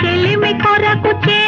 చెలిమి కొరకు చే